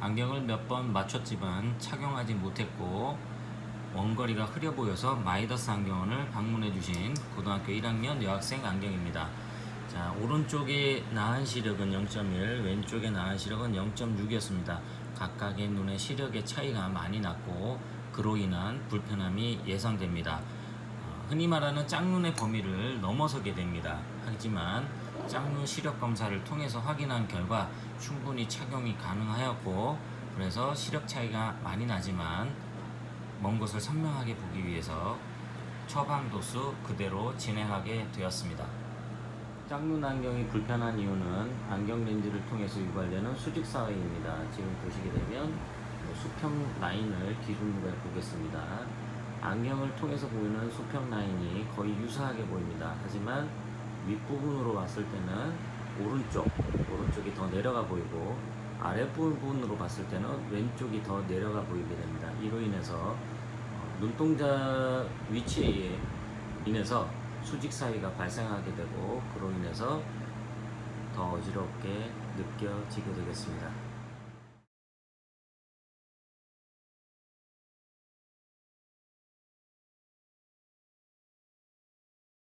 안경을 몇 번 맞췄지만 착용하지 못했고 원거리가 흐려 보여서 마이더스 안경원을 방문해 주신 고등학교 1학년 여학생 안경입니다. 자, 오른쪽에 나은 시력은 0.1, 왼쪽에 나은 시력은 0.6이었습니다. 각각의 눈의 시력의 차이가 많이 났고 그로 인한 불편함이 예상됩니다. 어, 흔히 말하는 짝눈의 범위를 넘어서게 됩니다. 하지만 짝눈 시력 검사를 통해서 확인한 결과 충분히 착용이 가능하였고 그래서 시력 차이가 많이 나지만 먼 것을 선명하게 보기 위해서 처방 도수 그대로 진행하게 되었습니다. 짝눈 안경이 불편한 이유는 안경 렌즈를 통해서 유발되는 수직 사회입니다. 지금 보시게 되면 뭐 수평 라인을 기준으로 보겠습니다. 안경을 통해서 보이는 수평 라인이 거의 유사하게 보입니다. 하지만 윗부분으로 봤을 때는 오른쪽, 오른쪽이 더 내려가 보이고 아랫부분으로 봤을 때는 왼쪽이 더 내려가 보이게 됩니다. 이로 인해서 어, 눈동자 위치에 인해서 수직 사이가 발생하게 되고 그로 인해서 더 어지럽게 느껴지게 되겠습니다.